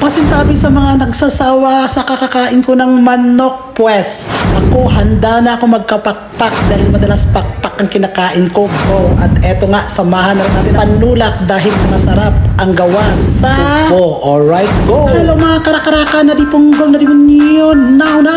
Pasintabi sa mga nagsasawa sa kakakain ko ng manok pwes. Ako handa na ako magkapakpak dahil madalas pakpak ang kinakain ko. Go. At eto nga, samahan na rin natin panulak dahil masarap ang gawa sa tubo. Alright, go. Hello mga karakaraka na di punggol na di yun. Now na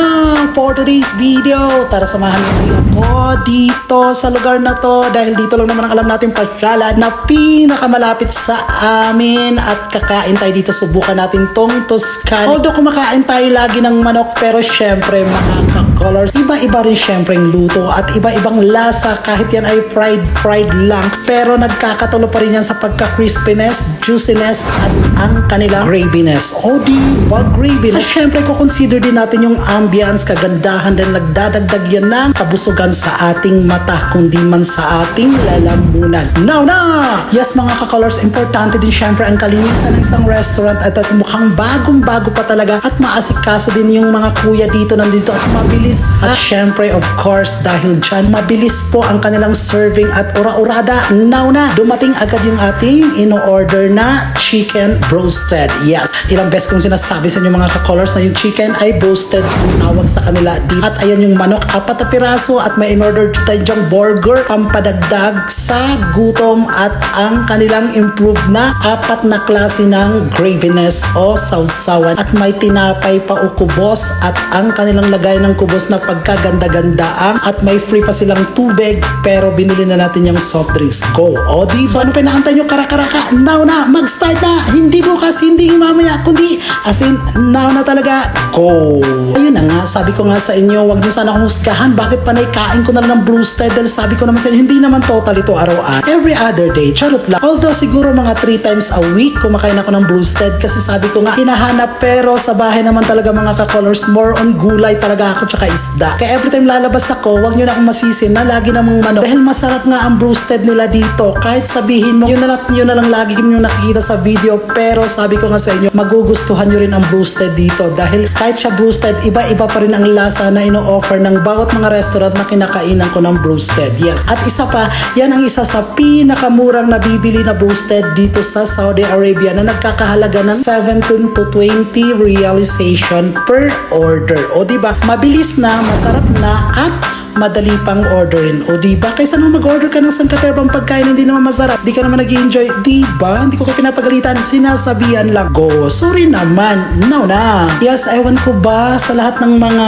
for today's video. Tara samahan niyo ako dito sa lugar na to dahil dito lang naman ang alam natin pasyalan na pinakamalapit sa amin at kakain tayo dito. Subukan natin tong Toscana. Although kumakain tayo lagi ng manok pero syempre mga ka-colors, iba-iba rin syempre yung luto at iba-ibang lasa kahit yan ay fried fried lang pero nagkakatulo pa rin yan sa pagka-crispiness, juiciness at ang kanilang graviness. O di ba graviness? At syempre ko consider din natin yung ambience, kagandahan din nagdadagdag yan ng kabusugan sa ating mata kundi man sa ating lalamunan. Now na! Yes mga ka-colors, importante din syempre ang kalinisan ng isang restaurant at, at mukhang bagong-bago pa talaga at maasikaso din yung mga kuya dito nandito at mabilis. At syempre of course dahil dyan mabilis po ang kanilang serving at ura-urada. Now na! Dumating agad yung ating in-order na chicken broasted. Yes, ilang beses kong sinasabi sa inyo mga ka-colors na yung chicken ay broasted ang tawag sa kanila. At ayan yung manok, apat na piraso at may in-order tayo burger pampadagdag sa gutom at ang kanilang improved na apat na klase ng graviness o sausawan at may tinapay pa o kubos at ang kanilang lagay ng kubos na pagkaganda-gandaang at may free pa silang tubig pero binili na natin yung soft drinks. Go! O di so ano pinaantay nyo karakaraka? Now na! Mag-start na! Hindi bukas, hindi mamaya, kundi as in now na talaga. Go! Ayun na nga, sabi ko nga sa inyo, wag nyo sana akong husgahan. Bakit panay kain ko na lang ng broasted? Dahil sabi ko naman sa inyo, hindi naman total ito araw-araw. Every other day, charot lang. Although siguro mga 3 times a week kumakain ako ng broasted kasi sabi ko nga, hinahanap pero sa bahay naman talaga mga ka-colors, more on gulay talaga ako tsaka isda. Kaya every time lalabas ako, wag nyo na akong masisi na lagi namang manok. Dahil masarap nga ang broasted nila dito. Kahit sabihin mo, yun na lang, yun na lang lagi yung nakikita sa video. Pero sabi ko nga sa inyo, magugustuhan nyo rin ang broasted dito. Dahil kahit siya broasted, iba-iba pa rin ang lasa na ino-offer ng bawat mga restaurant na kinakainan ko ng broasted. Yes. At isa pa, yan ang isa sa pinakamurang nabibili na broasted dito sa Saudi Arabia na nagkakahalaga ng 17 to 20 realization per order. O ba? Mabilis na, masarap na at madali pang orderin. O di ba? Kaysa nung mag-order ka ng sangkaterbang pagkain hindi naman masarap, di ka naman nag enjoy di ba? Hindi ko ka pinapagalitan, sinasabihan lang. Go, sorry naman. No na. Yes, ewan ko ba sa lahat ng mga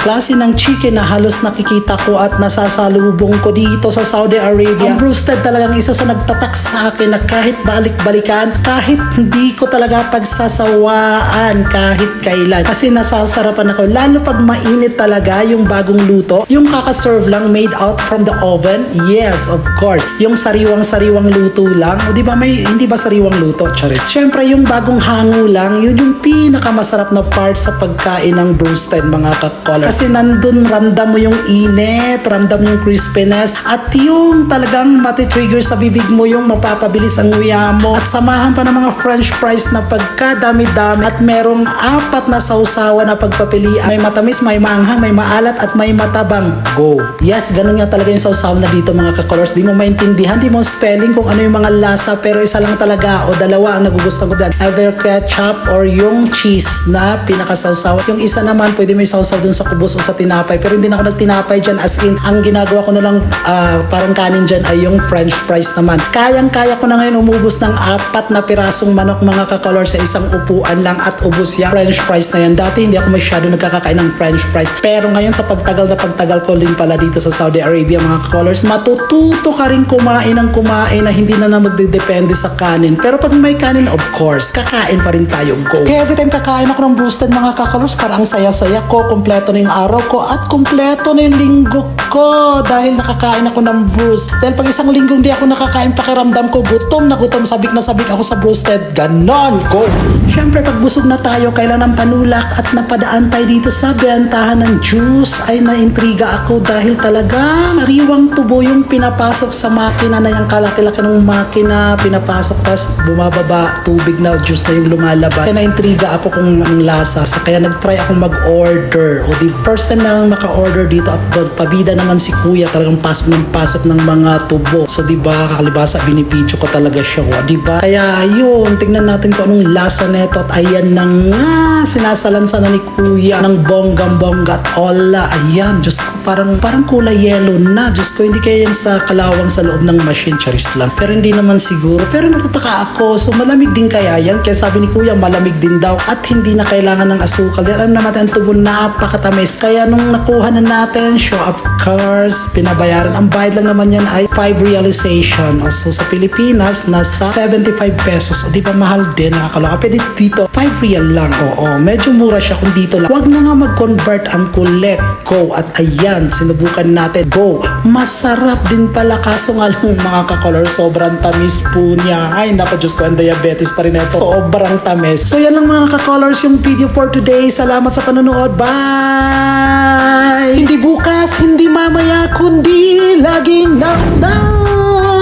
klase ng chicken na halos nakikita ko at nasasalubong ko dito sa Saudi Arabia. Ang roasted talagang isa sa nagtatak sa akin na kahit balik-balikan, kahit hindi ko talaga pagsasawaan kahit kailan. Kasi nasasarapan ako, lalo pag mainit talaga yung bagong luto, yung kaka-serve lang made out from the oven, yes, of course. Yung sariwang-sariwang luto lang, o di ba may, hindi ba sariwang luto? Charit. Siyempre, yung bagong hango lang, yun yung pinakamasarap na part sa pagkain ng roasted mga kakola. Kasi nandun, ramdam mo yung init, ramdam yung crispiness, at yung talagang matitrigger sa bibig mo yung mapapabilis ang nguya mo. At samahan pa ng mga french fries na pagkadami-dami at merong apat na sausawa na pagpapilian. May matamis, may maanghang, may maalat at may matabang. Go! Yes, ganun nga talaga yung sausaw na dito mga ka-colors. Di mo maintindihan, di mo spelling kung ano yung mga lasa pero isa lang talaga o dalawa ang nagugustuhan ko dyan. Either ketchup or yung cheese na pinakasawsaw. Yung isa naman, pwede may sausaw dun sa kubos o sa tinapay pero hindi na ako nagtinapay dyan as in, ang ginagawa ko na lang ah, parang kanin dyan ay yung french fries naman. Kayang-kaya ko na ngayon umubos ng apat na pirasong manok mga ka-colors sa isang upuan lang at ubos yung french fries na yan. Dati hindi ako masyado nagkakakain ng french fries pero ngayon sa pagtagal na pagtagal ko din pala dito sa Saudi Arabia mga ka-colors, matututo ka rin kumain ng kumain na hindi na na magdedepende sa kanin. Pero pag may kanin, of course, kakain pa rin tayo. Go! Kaya every time kakain ako ng broasted mga ka-colors, parang ang saya-saya ko, kompleto na yung araw ko at kompleto na yung linggo ko dahil nakakain ako ng bruise. Dahil pag isang linggo hindi ako nakakain, pakiramdam ko gutom na gutom, sabik na sabik ako sa broasted. Ganon! Go! Siyempre, pag busog na tayo, kailan ng panulak at napadaan tayo dito sa bentahan ng juice, ay naintriga ako dahil talaga sariwang tubo yung pinapasok sa makina na yung kalaki-laki ng makina, pinapasok tapos bumababa, tubig na, juice na yung lumalabas. Kaya naintriga ako kung ang lasa. Sa kaya nag-try akong mag-order. O di first time na mag-order dito at pabida naman si kuya talagang pasok ng pasok ng mga tubo. So di ba kakalibasa binibidyo ko talaga siya. O, di ba? Kaya yun, tingnan natin kung anong lasa nito at ayan na nga, sinasalansa na ni kuya ng bonggam-bongga at ola. Ayan, Diyos ko, parang, parang kulay yellow na. Diyos ko, hindi kaya yan sa kalawang sa loob ng machine, charis lang. Pero hindi naman siguro. Pero natataka ako, so malamig din kaya yan? Kaya sabi ni kuya, malamig din daw at hindi na kailangan ng asukal. Dahil alam naman natin, tubo napakatamis. Kaya nung nakuha na natin, show of course, pinabayaran. Ang bayad lang naman yan ay 5 realization. O, so sa Pilipinas, nasa 75 pesos. O di ba mahal din, nakakaloka. Pwede dito, 5 real lang. Oo, medyo mura siya kung dito lang. Huwag na nga mag-convert ang kulit. Go. At ayan, sinubukan natin. Go. Masarap din pala. Kaso nga lang mga kakolor, sobrang tamis po niya. Ay, nako Diyos ko, ang diabetes pa rin ito. Sobrang tamis. So yan lang mga kakolors yung video for today. Salamat sa panonood. Bye! Hindi bukas, hindi mamaya, kundi laging now now!